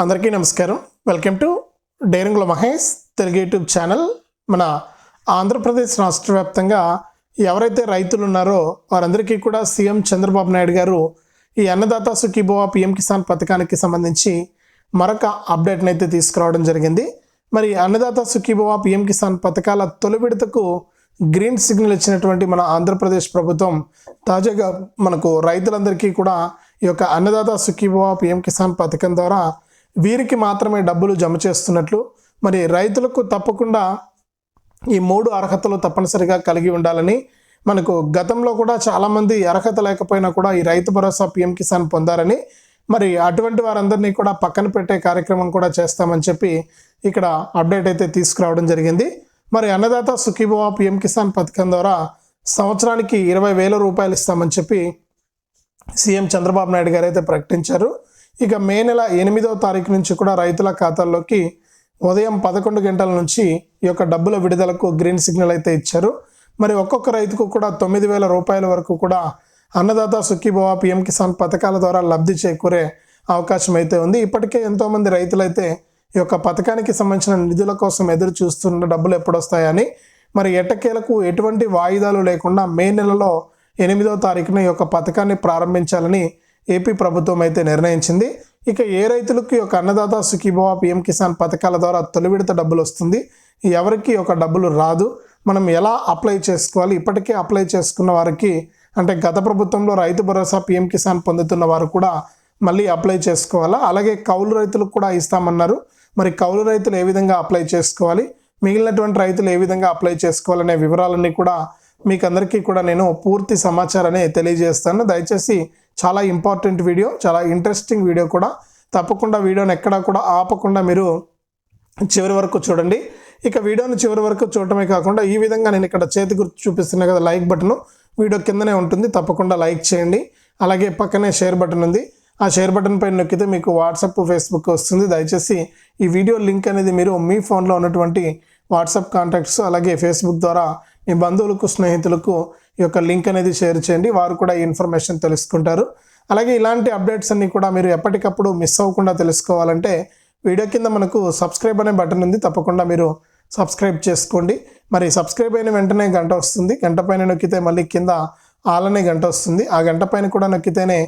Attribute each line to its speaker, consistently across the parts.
Speaker 1: అందరికీ నమస్కారం. Welcome to డైరింగ్లో మహేష్ తెలుగు యూట్యూబ్ ఛానల్. మన ఆంధ్రప్రదేశ్ రాష్ట్ర వ్యాప్తంగా ఎవరైతే రైతులు ఉన్నారో వారందరికీ కూడా సీఎం చంద్రబాబు నాయుడు గారు ఈ అన్నదాత సుఖీభవ పిఎం కిసాన్ పథకానికి సంబంధించి మరొక అప్డేట్ని అయితే తీసుకురావడం జరిగింది. మరి అన్నదాత సుఖీభవ పిఎం కిసాన్ పథకాల తొలి విడతకు గ్రీన్ సిగ్నల్ ఇచ్చినటువంటి మన ఆంధ్రప్రదేశ్ ప్రభుత్వం తాజాగా మనకు రైతులందరికీ కూడా ఈ యొక్క అన్నదాత సుఖీభవ పిఎం కిసాన్ పథకం ద్వారా వీరికి మాత్రమే డబ్బులు జమ చేస్తున్నట్లు మరి రైతులకు తప్పకుండా ఈ మూడు అర్హతలు తప్పనిసరిగా కలిగి ఉండాలని మనకు గతంలో కూడా చాలామంది అర్హత లేకపోయినా కూడా ఈ రైతు భరోసా పిఎం కిసాన్ పొందారని మరి అటువంటి వారందరినీ కూడా పక్కన పెట్టే కార్యక్రమం కూడా చేస్తామని చెప్పి ఇక్కడ అప్డేట్ అయితే తీసుకురావడం జరిగింది. మరి అన్నదాత సుఖీభవ పిఎం కిసాన్ పథకం ద్వారా సంవత్సరానికి ఇరవై వేల రూపాయలు ఇస్తామని చెప్పి సీఎం చంద్రబాబు నాయుడు గారు అయితే ప్రకటించారు. ఇక మే నెల ఎనిమిదవ తారీఖు నుంచి కూడా రైతుల ఖాతాల్లోకి ఉదయం పదకొండు గంటల నుంచి ఈ యొక్క డబ్బుల విడుదలకు గ్రీన్ సిగ్నల్ అయితే ఇచ్చారు. మరి ఒక్కొక్క రైతుకు కూడా తొమ్మిది వేల రూపాయల వరకు కూడా అన్నదాత సుఖీభవ పిఎం కిసాన్ పథకాల ద్వారా లబ్ధి చేకూరే అవకాశం అయితే ఉంది. ఇప్పటికే ఎంతోమంది రైతులైతే ఈ యొక్క పథకానికి సంబంధించిన నిధుల కోసం ఎదురు చూస్తున్న డబ్బులు ఎప్పుడొస్తాయని మరి ఎట్టకేలకు ఎటువంటి వాయిదాలు లేకుండా మే నెలలో ఎనిమిదో తారీఖున ఈ యొక్క పథకాన్ని ప్రారంభించాలని ఏపీ ప్రభుత్వం అయితే నిర్ణయించింది. ఇక ఏ రైతులకు ఈ యొక్క అన్నదాత సుఖీభవ పిఎం కిసాన్ పథకాల ద్వారా తొలి విడత డబ్బులు వస్తుంది? ఎవరికి ఒక డబ్బులు రాదు? మనం ఎలా అప్లై చేసుకోవాలి? ఇప్పటికే అప్లై చేసుకున్న వారికి అంటే గత ప్రభుత్వంలో రైతు భరోసా పిఎం కిసాన్ పొందుతున్న వారు కూడా మళ్ళీ అప్లై చేసుకోవాలా? అలాగే కౌలు రైతులకు కూడా ఇస్తామన్నారు. మరి కౌలు రైతులు ఏ విధంగా అప్లై చేసుకోవాలి? మిగిలినటువంటి రైతులు ఏ విధంగా అప్లై చేసుకోవాలనే వివరాలన్నీ కూడా మీకు అందరికీ కూడా నేను పూర్తి సమాచారాన్ని తెలియజేస్తాను. దయచేసి చాలా ఇంపార్టెంట్ వీడియో చాలా ఇంట్రెస్టింగ్ వీడియో కూడా. తప్పకుండా వీడియోని ఎక్కడా కూడా ఆపకుండా మీరు చివరి వరకు చూడండి. ఇక వీడియోని చివరి వరకు చూడటమే కాకుండా ఈ విధంగా నేను ఇక్కడ చేతి గుర్తు చూపిస్తున్నా కదా లైక్ బటన్. వీడియో కిందనే ఉంటుంది తప్పకుండా లైక్ చేయండి. అలాగే పక్కనే షేర్ బటన్ ఉంది. ఆ షేర్ బటన్ పైన నొక్కితే మీకు వాట్సాప్ ఫేస్బుక్ వస్తుంది. దయచేసి ఈ వీడియో లింక్ అనేది మీరు మీ ఫోన్లో ఉన్నటువంటి వాట్సాప్ కాంటాక్ట్స్ అలాగే ఫేస్బుక్ ద్వారా మీ బంధువులకు స్నేహితులకు ఈ యొక్క లింక్ అనేది షేర్ చేయండి. వారు కూడా ఈ ఇన్ఫర్మేషన్ తెలుసుకుంటారు. అలాగే ఇలాంటి అప్డేట్స్ అన్ని కూడా మీరు ఎప్పటికప్పుడు మిస్ అవ్వకుండా తెలుసుకోవాలంటే వీడియో కింద మనకు సబ్స్క్రైబ్ అనే బటన్ ఉంది. తప్పకుండా మీరు సబ్స్క్రైబ్ చేసుకోండి. మరి సబ్స్క్రైబ్ అయిన వెంటనే గంట వస్తుంది. గంట పైన నొక్కితే మళ్ళీ కింద ఆలనే గంట వస్తుంది. ఆ గంట పైన కూడా నొక్కితేనే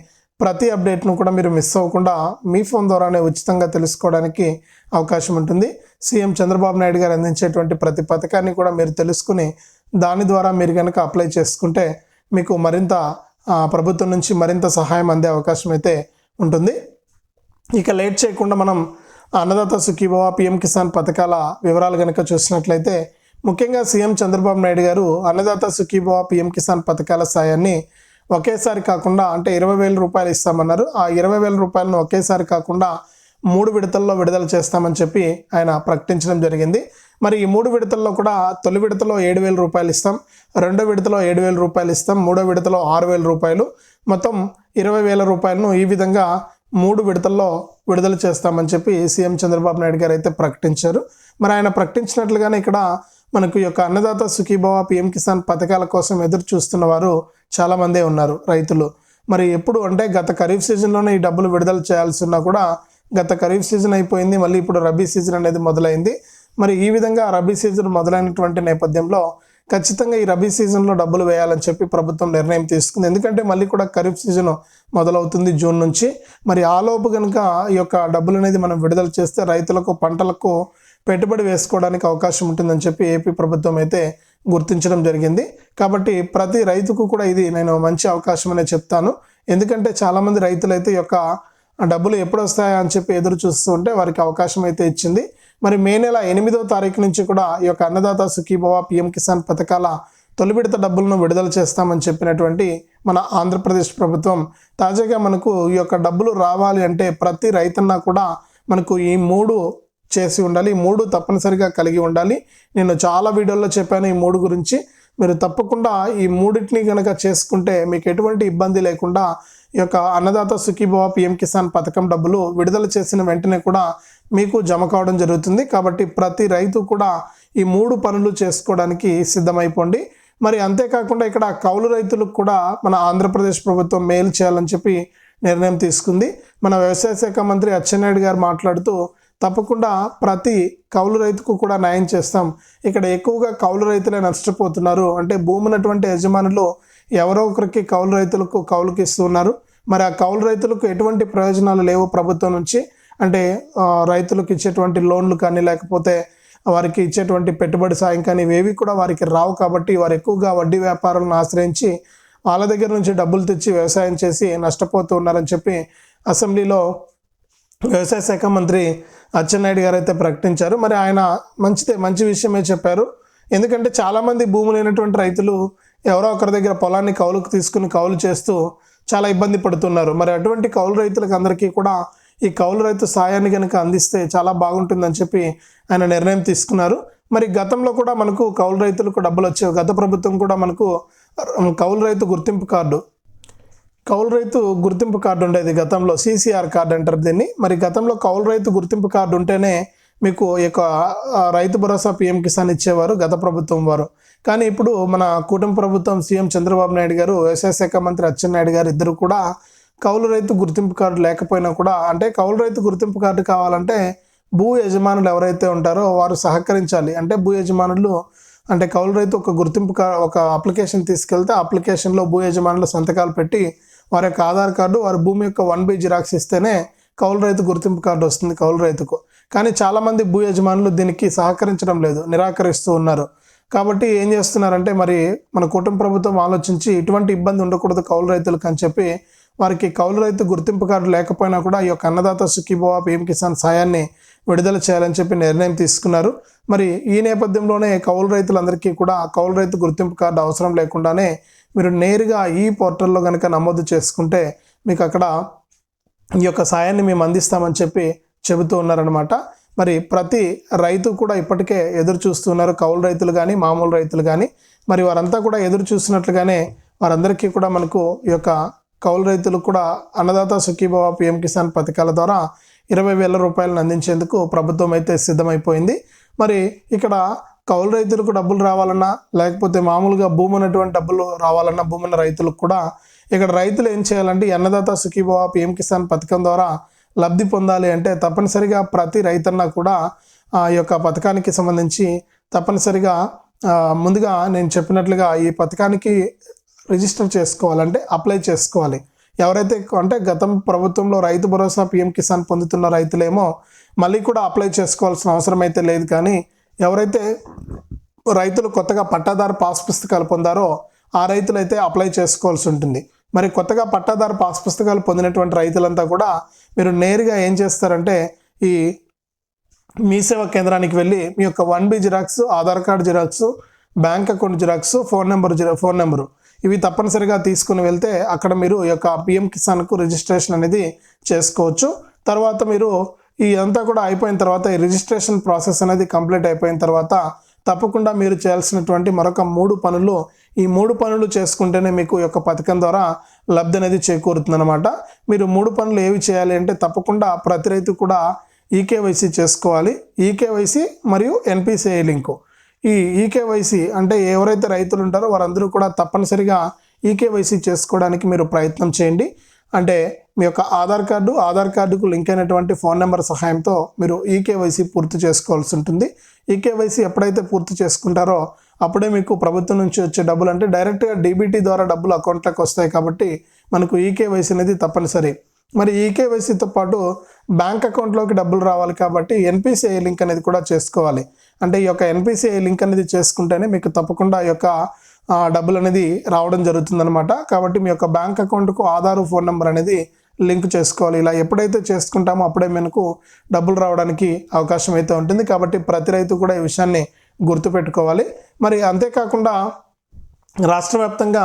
Speaker 1: ప్రతి అప్డేట్ను కూడా మీరు మిస్ అవ్వకుండా మీ ఫోన్ ద్వారానే ఉచితంగా తెలుసుకోవడానికి అవకాశం ఉంటుంది. సీఎం చంద్రబాబు నాయుడు గారు అందించేటువంటి ప్రతి పథకాన్ని కూడా మీరు తెలుసుకుని దాని ద్వారా మీరు కనుక అప్లై చేసుకుంటే మీకు మరింత ప్రభుత్వం నుంచి మరింత సహాయం అందే అవకాశం అయితే ఉంటుంది. ఇక లేట్ చేయకుండా మనం అన్నదాత సుఖీభవ పిఎం కిసాన్ పథకాల వివరాలు కనుక చూసినట్లయితే ముఖ్యంగా సీఎం చంద్రబాబు నాయుడు గారు అన్నదాత సుఖీభవ పిఎం కిసాన్ పథకాల సాయాన్ని ఒకేసారి కాకుండా అంటే ఇరవై వేల రూపాయలు ఇస్తామన్నారు. ఆ ఇరవై వేల రూపాయలను ఒకేసారి కాకుండా మూడు విడతల్లో విడుదల చేస్తామని చెప్పి ఆయన ప్రకటించడం జరిగింది. మరి ఈ మూడు విడతల్లో కూడా తొలి విడతలో ఏడు వేల రూపాయలు ఇస్తాం రెండో విడతలో ఏడు వేల రూపాయలు ఇస్తాం మూడో విడతలో ఆరు వేల రూపాయలు. మొత్తం ఇరవై వేల రూపాయలను ఈ విధంగా మూడు విడతల్లో విడుదల చేస్తామని చెప్పి సీఎం చంద్రబాబు నాయుడు గారు అయితే ప్రకటించారు. మరి ఆయన ప్రకటించినట్లుగానే ఇక్కడ మనకు ఈ యొక్క అన్నదాత సుఖీభవ పిఎం కిసాన్ పథకాల కోసం ఎదురు చూస్తున్న వారు చాలామందే ఉన్నారు రైతులు. మరి ఎప్పుడు అంటే గత ఖరీఫ్ సీజన్లోనే ఈ డబ్బులు విడుదల చేయాల్సి ఉన్నా కూడా గత ఖరీఫ్ సీజన్ అయిపోయింది మళ్ళీ ఇప్పుడు రబీ సీజన్ అనేది మొదలైంది. మరి ఈ విధంగా రబీ సీజన్ మొదలైనటువంటి నేపథ్యంలో ఖచ్చితంగా ఈ రబీ సీజన్లో డబ్బులు వేయాలని చెప్పి ప్రభుత్వం నిర్ణయం తీసుకుంది. ఎందుకంటే మళ్ళీ కూడా ఖరీఫ్ సీజన్ మొదలవుతుంది జూన్ నుంచి. మరి ఆలోపు కనుక ఈ యొక్క డబ్బులు అనేది మనం విడుదల చేస్తే రైతులకు పంటలకు పెట్టుబడి వేసుకోవడానికి అవకాశం ఉంటుందని చెప్పి ఏపీ ప్రభుత్వం అయితే గుర్తించడం జరిగింది. కాబట్టి ప్రతి రైతుకు కూడా ఇది నేను మంచి అవకాశం అనే చెప్తాను. ఎందుకంటే చాలామంది రైతులు అయితే ఈ యొక్క డబ్బులు ఎప్పుడు వస్తాయా అని చెప్పి ఎదురు చూస్తూ ఉంటే వారికి అవకాశం అయితే ఇచ్చింది. మరి మే నెల ఎనిమిదో తారీఖు నుంచి కూడా ఈ యొక్క అన్నదాత సుఖీభవ పిఎం కిసాన్ పథకాల తొలి విడత డబ్బులను విడుదల చేస్తామని చెప్పినటువంటి మన ఆంధ్రప్రదేశ్ ప్రభుత్వం తాజాగా మనకు ఈ యొక్క డబ్బులు రావాలి అంటే ప్రతి రైతన్న కూడా మనకు ఈ మూడు చేసి ఉండాలి. ఈ మూడు తప్పనిసరిగా కలిగి ఉండాలి. నేను చాలా వీడియోల్లో చెప్పాను ఈ మూడు గురించి. మీరు తప్పకుండా ఈ మూడింటిని కనుక చేసుకుంటే మీకు ఎటువంటి ఇబ్బంది లేకుండా ఈ యొక్క అన్నదాత సుఖీభవ పిఎం కిసాన్ పథకం డబ్బులు విడుదల చేసిన వెంటనే కూడా మీకు జమ కావడం జరుగుతుంది. కాబట్టి ప్రతి రైతు కూడా ఈ మూడు పనులు చేసుకోవడానికి సిద్ధమైపోండి. మరి అంతేకాకుండా ఇక్కడ కౌలు రైతులకు కూడా మన ఆంధ్రప్రదేశ్ ప్రభుత్వం మేలు చేయాలని చెప్పి నిర్ణయం తీసుకుంది. మన వ్యవసాయ శాఖ మంత్రి అచ్చెన్నాయుడు గారు మాట్లాడుతూ తప్పకుండా ప్రతి కౌలు రైతుకు కూడా న్యాయం చేస్తాం. ఇక్కడ ఎక్కువగా కౌలు రైతులే నష్టపోతున్నారు. అంటే భూమునటువంటి యజమానులు ఎవరో ఒకరికి కౌలు రైతులకు కౌలుకి ఇస్తున్నారు మరి ఆ కౌలు రైతులకు ఎటువంటి ప్రయోజనాలు లేవు ప్రభుత్వం నుంచి? అంటే రైతులకు ఇచ్చేటువంటి లోన్లు కానీ లేకపోతే వారికి ఇచ్చేటువంటి పెట్టుబడి సాయం కానీ ఇవేవి కూడా వారికి రావు కాబట్టి వారు ఎక్కువగా వడ్డీ వ్యాపారాలను ఆశ్రయించి వాళ్ళ దగ్గర నుంచి డబ్బులు తెచ్చి వ్యవసాయం చేసి నష్టపోతూ ఉన్నారని చెప్పి అసెంబ్లీలో వ్యవసాయ శాఖ మంత్రి అచ్చెన్నాయుడు గారు అయితే ప్రకటించారు. మరి ఆయన మంచిదే మంచి విషయమే చెప్పారు. ఎందుకంటే చాలామంది భూములు లేనటువంటి రైతులు ఎవరో ఒకరి దగ్గర పొలాన్ని కౌలుకు తీసుకుని కౌలు చేస్తూ చాలా ఇబ్బంది పడుతున్నారు. మరి అటువంటి కౌలు రైతులకు అందరికీ కూడా ఈ కౌలు రైతు సాయాన్ని కనుక అందిస్తే చాలా బాగుంటుందని చెప్పి ఆయన నిర్ణయం తీసుకున్నారు. మరి గతంలో కూడా మనకు కౌలు రైతులకు డబ్బులు వచ్చేవి. గత ప్రభుత్వం కూడా మనకు కౌలు రైతు గుర్తింపు కార్డు కౌలు రైతు గుర్తింపు కార్డు ఉండేది గతంలో. సీసీఆర్ కార్డు అంటారు దీన్ని. మరి గతంలో కౌలు రైతు గుర్తింపు కార్డు ఉంటేనే మీకు ఈ యొక్క రైతు భరోసా పిఎం కిసాన్ ఇచ్చేవారు గత ప్రభుత్వం వారు. కానీ ఇప్పుడు మన కూటమి ప్రభుత్వం సీఎం చంద్రబాబు నాయుడు గారు వ్యవసాయ శాఖ మంత్రి అచ్చెన్నాయుడు గారు ఇద్దరు కూడా కౌలు రైతు గుర్తింపు కార్డు లేకపోయినా కూడా అంటే కౌలు రైతు గుర్తింపు కార్డు కావాలంటే భూ యజమానులు ఎవరైతే ఉంటారో వారు సహకరించాలి. అంటే భూ యజమానులు అంటే కౌలు రైతు ఒక గుర్తింపు కార్డు ఒక అప్లికేషన్ తీసుకెళ్తే ఆ అప్లికేషన్లో భూ యజమానులు సంతకాలు పెట్టి వారి యొక్క ఆధార్ కార్డు వారి భూమి యొక్క వన్ బై జిరాక్స్ ఇస్తేనే కౌలు రైతు గుర్తింపు కార్డు వస్తుంది కౌలు రైతుకు. కానీ చాలామంది భూ యజమానులు దీనికి సహకరించడం లేదు నిరాకరిస్తూ ఉన్నారు. కాబట్టి ఏం చేస్తున్నారంటే మరి మన కుటుంబ ప్రభుత్వం ఆలోచించి ఇటువంటి ఇబ్బంది ఉండకూడదు కౌలు రైతులకు అని చెప్పి వారికి కౌలు రైతు గుర్తింపు కార్డు లేకపోయినా కూడా ఈ యొక్క అన్నదాత సుఖీభవ పిఎం కిసాన్ సాయాన్ని విడుదల చేయాలని చెప్పి నిర్ణయం తీసుకున్నారు. మరి ఈ నేపథ్యంలోనే కౌలు రైతులందరికీ కూడా కౌలు రైతు గుర్తింపు కార్డు అవసరం లేకుండానే మీరు నేరుగా ఈ పోర్టల్లో కనుక నమోదు చేసుకుంటే మీకు అక్కడ ఈ యొక్క సాయాన్ని మేము అందిస్తామని చెప్పి చెబుతూ ఉన్నారనమాట మరి ప్రతి రైతు కూడా ఇప్పటికే ఎదురు చూస్తున్నారు. కౌలు రైతులు కానీ మామూలు రైతులు కానీ మరి వారంతా కూడా ఎదురు చూస్తున్నట్లుగానే వారందరికీ కూడా మనకు ఈ యొక్క కౌలు రైతులకు కూడా అన్నదాత సుఖీభవ పిఎం కిసాన్ పథకాల ద్వారా ఇరవై వేల రూపాయలను అందించేందుకు ప్రభుత్వం అయితే సిద్ధమైపోయింది. మరి ఇక్కడ కౌలు రైతులకు డబ్బులు రావాలన్నా లేకపోతే మామూలుగా భూమి ఉన్నటువంటి డబ్బులు రావాలన్నా భూమి ఉన్న రైతులకు కూడా ఇక్కడ రైతులు ఏం చేయాలంటే అన్నదాత సుఖీభవ పిఎం కిసాన్ పథకం ద్వారా లబ్ధి పొందాలి అంటే తప్పనిసరిగా ప్రతి రైతన్న కూడా ఆ యొక్క పథకానికి సంబంధించి తప్పనిసరిగా ముందుగా నేను చెప్పినట్లుగా ఈ పథకానికి రిజిస్టర్ చేసుకోవాలంటే అప్లై చేసుకోవాలి. ఎవరైతే అంటే గతం ప్రభుత్వంలో రైతు భరోసా పిఎం కిసాన్ పొందుతున్న రైతులేమో మళ్ళీ కూడా అప్లై చేసుకోవాల్సిన అవసరం అయితే లేదు. కానీ ఎవరైతే రైతులు కొత్తగా పట్టాదారు పాస్ పుస్తకాలు పొందారో ఆ రైతులైతే అప్లై చేసుకోవాల్సి ఉంటుంది. మరి కొత్తగా పట్టాదారు పాస్ పుస్తకాలు పొందినటువంటి రైతులంతా కూడా మీరు నేరుగా ఏం చేస్తారంటే ఈ మీ సేవా కేంద్రానికి వెళ్ళి మీ యొక్క one B xerox Aadhaar card xerox bank account xerox phone number జిరా phone number ఇవి తప్పనిసరిగా తీసుకుని వెళ్తే అక్కడ మీరు ఈ యొక్క పిఎం కిసాన్కు రిజిస్ట్రేషన్ అనేది చేసుకోవచ్చు. తర్వాత మీరు ఈ అంతా కూడా అయిపోయిన తర్వాత ఈ రిజిస్ట్రేషన్ ప్రాసెస్ అనేది కంప్లీట్ అయిపోయిన తర్వాత తప్పకుండా మీరు చేయాల్సినటువంటి మరొక మూడు పనులు ఈ మూడు పనులు చేసుకుంటేనే మీకు ఈ యొక్క పథకం ద్వారా లబ్ధి అనేది చేకూరుతుందన్నమాట. మీరు మూడు పనులు ఏవి చేయాలి అంటే తప్పకుండా ప్రతి రైతు కూడా ఈకేవైసీ చేసుకోవాలి. ఈకేవైసీ మరియు ఎన్పిసిఐ లింకు. ఈ ఈకేవైసీ అంటే ఎవరైతే రైతులు ఉంటారో వారందరూ కూడా తప్పనిసరిగా ఈకేవైసీ చేసుకోవడానికి మీరు ప్రయత్నం చేయండి. అంటే మీ యొక్క ఆధార్ కార్డు ఆధార్ కార్డుకు లింక్ అయినటువంటి ఫోన్ నెంబర్ సహాయంతో మీరు ఈకేవైసీ పూర్తి చేసుకోవాల్సి ఉంటుంది. ఈకేవైసీ ఎప్పుడైతే పూర్తి చేసుకుంటారో అప్పుడే మీకు ప్రభుత్వం నుంచి వచ్చే డబ్బులు అంటే డైరెక్ట్గా డీబీటీ ద్వారా డబ్బులు అకౌంట్లోకి వస్తాయి కాబట్టి మనకు ఈకేవైసీ అనేది తప్పనిసరి. మరి ఈకేవైసీతో పాటు బ్యాంక్ అకౌంట్లోకి డబ్బులు రావాలి కాబట్టి ఎన్పిసిఐ లింక్ అనేది కూడా చేసుకోవాలి. అంటే ఈ యొక్క ఎన్పిసిఐ లింక్ అనేది చేసుకుంటేనే మీకు తప్పకుండా ఈ యొక్క డబ్బులు అనేది రావడం జరుగుతుందనమాట కాబట్టి మీ యొక్క బ్యాంక్ అకౌంట్కు ఆధార్ ఫోన్ నెంబర్ అనేది లింక్ చేసుకోవాలి. ఇలా ఎప్పుడైతే చేసుకుంటామో అప్పుడే మనకు డబ్బులు రావడానికి అవకాశం అయితే ఉంటుంది. కాబట్టి ప్రతి రైతు కూడా ఈ విషయాన్ని గుర్తుపెట్టుకోవాలి. మరి అంతేకాకుండా రాష్ట్ర వ్యాప్తంగా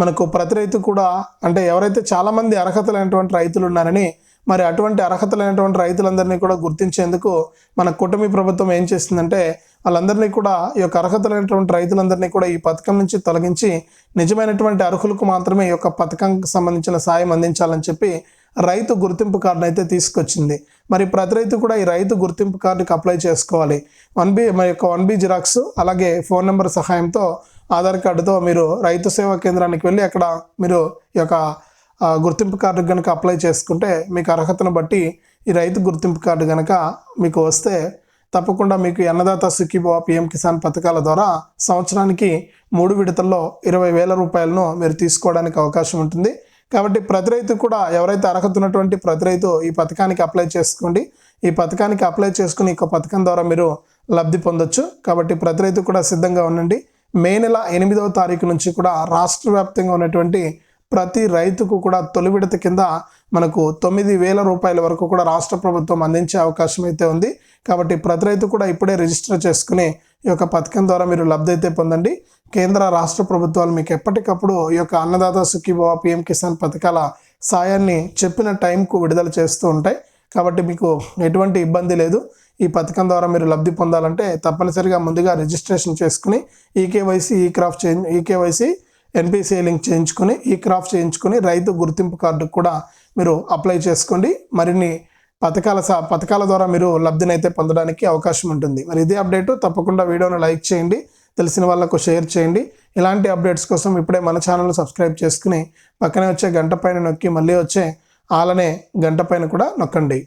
Speaker 1: మనకు ప్రతి రైతు కూడా అంటే ఎవరైతే చాలామంది అర్హతలైనటువంటి రైతులు ఉన్నారని మరి అటువంటి అర్హతలైనటువంటి రైతులందరినీ కూడా గుర్తించేందుకు మన కూటమి ప్రభుత్వం ఏం చేస్తుందంటే వాళ్ళందరినీ కూడా ఈ యొక్క అర్హతలైనటువంటి రైతులందరినీ కూడా ఈ పథకం నుంచి తొలగించి నిజమైనటువంటి అర్హులకు మాత్రమే ఈ యొక్క పథకంకి సంబంధించిన సాయం అందించాలని చెప్పి రైతు గుర్తింపు కార్డును అయితే తీసుకొచ్చింది. మరి ప్రతి రైతు కూడా ఈ రైతు గుర్తింపు కార్డుకి అప్లై చేసుకోవాలి. వన్ బి మరి యొక్క వన్ బి జిరాక్స్ అలాగే ఫోన్ నెంబర్ సహాయంతో ఆధార్ కార్డుతో మీరు రైతు సేవా కేంద్రానికి వెళ్ళి అక్కడ మీరు ఈ యొక్క గుర్తింపు కార్డు కనుక అప్లై చేసుకుంటే మీకు అర్హతను బట్టి ఈ రైతు గుర్తింపు కార్డు కనుక మీకు వస్తే తప్పకుండా మీకు అన్నదాత సుఖీభవ పిఎం కిసాన్ పథకాల ద్వారా సంవత్సరానికి మూడు విడతల్లో ఇరవై వేల రూపాయలను మీరు తీసుకోవడానికి అవకాశం ఉంటుంది. కాబట్టి ప్రతి రైతు కూడా ఎవరైతే అర్హత ఉన్నటువంటి ప్రతి రైతు ఈ పథకానికి అప్లై చేసుకోండి. ఈ పథకానికి అప్లై చేసుకుని ఈ పథకం ద్వారా మీరు లబ్ధి పొందొచ్చు. కాబట్టి ప్రతి రైతు కూడా సిద్ధంగా ఉండండి. మే నెల ఎనిమిదవ తారీఖు నుంచి కూడా రాష్ట్ర వ్యాప్తంగా ఉన్నటువంటి ప్రతి రైతుకు కూడా తొలి విడత కింద మనకు తొమ్మిది వేల రూపాయల వరకు కూడా రాష్ట్ర ప్రభుత్వం అందించే అవకాశం అయితే ఉంది. కాబట్టి ప్రతి రైతు కూడా ఇప్పుడే రిజిస్టర్ చేసుకుని ఈ యొక్క పథకం ద్వారా మీరు లబ్ధి అయితే పొందండి. కేంద్ర రాష్ట్ర ప్రభుత్వాలు మీకు ఎప్పటికప్పుడు ఈ యొక్క అన్నదాత సుఖీభవ పిఎం కిసాన్ పథకాల సాయాన్ని చెప్పిన టైంకు విడుదల చేస్తూ ఉంటాయి. కాబట్టి మీకు ఎటువంటి ఇబ్బంది లేదు. ఈ పథకం ద్వారా మీరు లబ్ధి పొందాలంటే తప్పనిసరిగా ముందుగా రిజిస్ట్రేషన్ చేసుకుని ఈకేవైసీ ఈ crop change eKYC NPCI link చేయించుకొని ఈ క్రాఫ్ట్ చేయించుకొని రైతు గుర్తింపు కార్డు కూడా మీరు అప్లై చేసుకోండి. మరిన్ని పథకాల సా పథకాల ద్వారా మీరు లబ్ధినైతే పొందడానికి అవకాశం ఉంటుంది. మరి ఇదే అప్డేట్ తప్పకుండా వీడియోను లైక్ చేయండి. తెలిసిన వాళ్ళకు షేర్ చేయండి. ఇలాంటి అప్డేట్స్ కోసం ఇప్పుడే మన ఛానల్ సబ్స్క్రైబ్ చేసుకుని పక్కనే వచ్చే గంట పైన నొక్కి మళ్ళీ వచ్చే ఆలనే గంట పైన కూడా నొక్కండి.